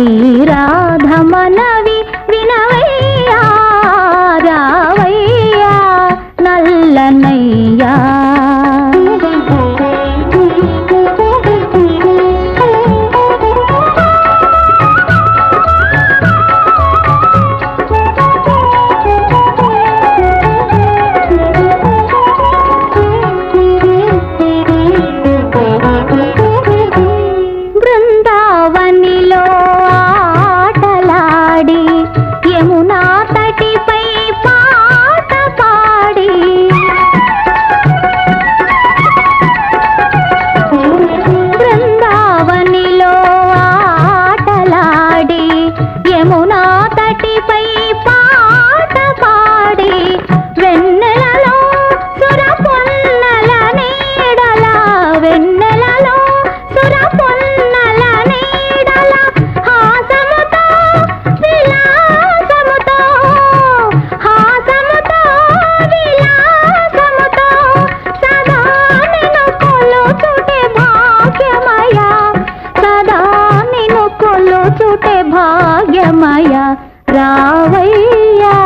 శ్రీరాధమన సముద్రమునా తటిపై రావయ్యా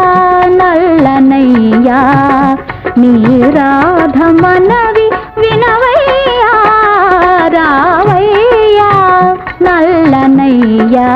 నల్లనయ్యా నీ రాధమనవి వినవయ్యా రావయ్యా నల్లనయ్యా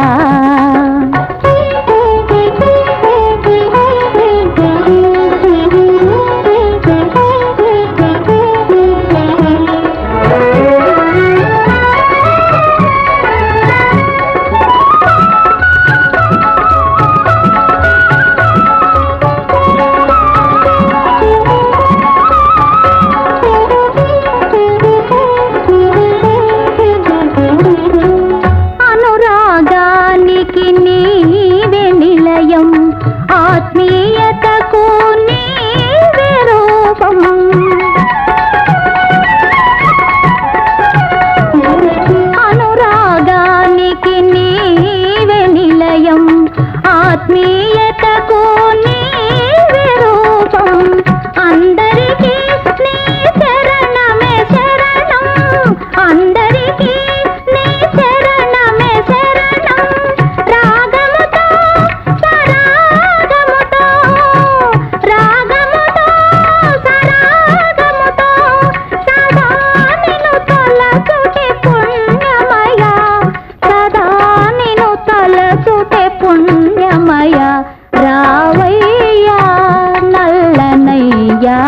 వినవయ్యా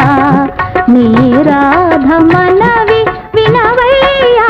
నీ రాధమనవి వినవయ్యా.